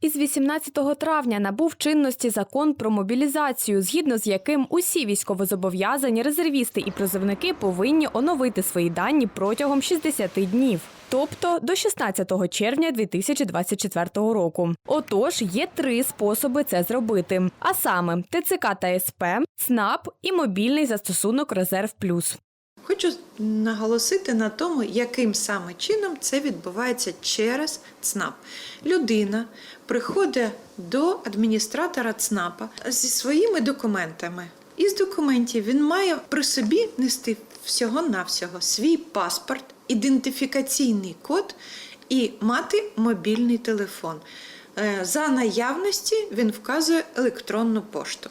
Із 18 травня набув чинності закон про мобілізацію, згідно з яким усі військовозобов'язані резервісти і призовники повинні оновити свої дані протягом 60 днів. Тобто до 16 червня 2024 року. Отож, є три способи це зробити: а саме ТЦК та СП, СНАП і мобільний застосунок Резерв Плюс. Хочу наголосити на тому, яким саме чином це відбувається через ЦНАП. Людина приходить до адміністратора ЦНАПа зі своїми документами. Із документів він має при собі нести всього-навсього свій паспорт, ідентифікаційний код і мати мобільний телефон. Е, За наявності він вказує електронну пошту.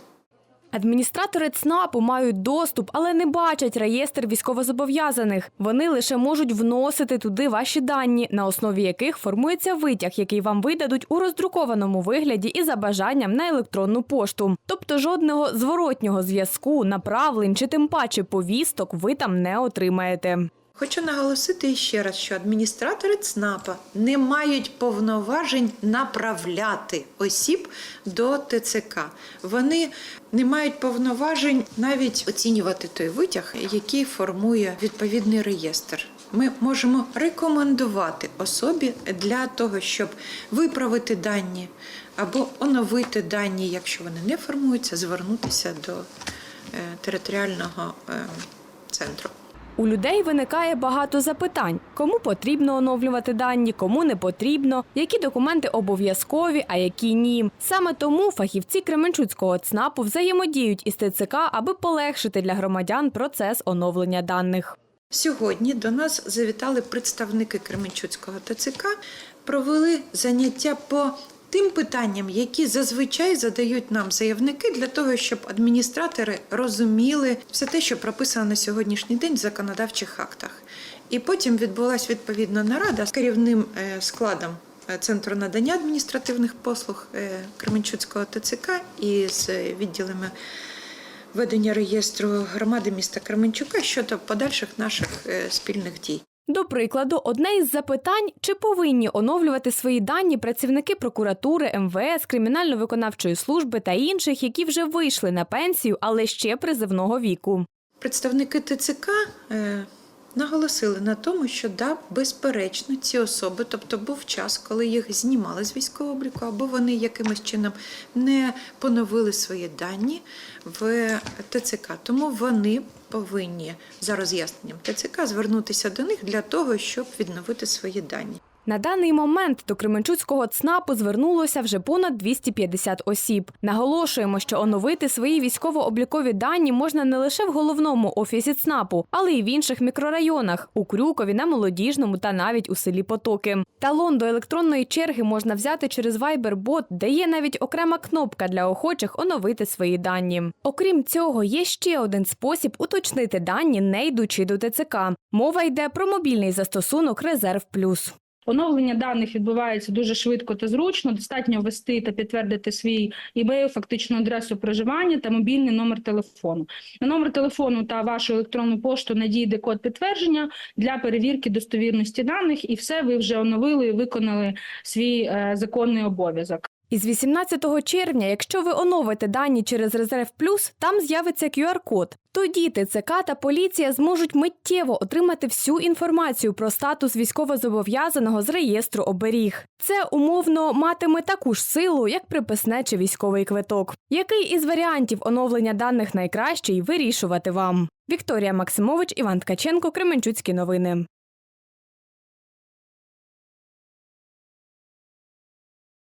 Адміністратори ЦНАПу мають доступ, але не бачать реєстр військовозобов'язаних. Вони лише можуть вносити туди ваші дані, на основі яких формується витяг, який вам видадуть у роздрукованому вигляді і за бажанням на електронну пошту. Тобто жодного зворотнього зв'язку, направлень чи тим паче повісток ви там не отримаєте. Хочу наголосити ще раз, що адміністратори ЦНАПа не мають повноважень направляти осіб до ТЦК. Вони не мають повноважень навіть оцінювати той витяг, який формує відповідний реєстр. Ми можемо рекомендувати особі для того, щоб виправити дані або оновити дані, якщо вони не формуються, звернутися до е, територіального е, центру. У людей виникає багато запитань: кому потрібно оновлювати дані, кому не потрібно, які документи обов'язкові, а які ні. Саме тому фахівці Кременчуцького ЦНАПу взаємодіють із ТЦК, аби полегшити для громадян процес оновлення даних. Сьогодні до нас завітали представники Кременчуцького ТЦК, провели заняття по тим питанням, які зазвичай задають нам заявники, для того, щоб адміністратори розуміли все те, що прописано на сьогоднішній день в законодавчих актах. І потім відбулася відповідна нарада з керівним е, складом е, Центру надання адміністративних послуг е, Кременчуцького ТЦК і з відділами ведення реєстру громади міста Кременчука щодо подальших наших спільних дій. До прикладу, одне із запитань: чи повинні оновлювати свої дані працівники прокуратури, МВС, кримінально-виконавчої служби та інших, які вже вийшли на пенсію, але ще призивного віку. Представники ТЦК е, наголосили на тому, що да, безперечно, ці особи, тобто був час, коли їх знімали з військового обліку, або вони якимось чином не поновили свої дані в ТЦК. Тому вони повинні за роз'ясненням ТЦК звернутися до них для того, щоб відновити свої дані. На даний момент до Кременчуцького ЦНАПу звернулося вже понад 250 осіб. Наголошуємо, що оновити свої військово-облікові дані можна не лише в головному офісі ЦНАПу, але й в інших мікрорайонах у Крюкові, на Молодіжному та навіть у селі Потоки. Талон до електронної черги можна взяти через Viber-бот, де є навіть окрема кнопка для охочих оновити свої дані. Окрім цього, є ще один спосіб уточнити дані, не йдучи до ТЦК. Мова йде про мобільний застосунок Резерв Плюс. Оновлення даних відбувається дуже швидко та зручно. Достатньо ввести та підтвердити свій імейл, фактичну адресу проживання та мобільний номер телефону. На номер телефону та вашу електронну пошту надійде код підтвердження для перевірки достовірності даних, і все ви вже оновили і виконали свій е, законний обов'язок. Із 18 червня, якщо ви оновите дані через Резерв Плюс, там з'явиться QR-код. Тоді ТЦК та поліція зможуть миттєво отримати всю інформацію про статус військовозобов'язаного з реєстру оберіг. Це умовно матиме таку ж силу, як приписне чи військовий квиток. Який із варіантів оновлення даних найкращий, вирішувати вам. Вікторія Максимович, Іван Ткаченко, Кременчуцькі новини.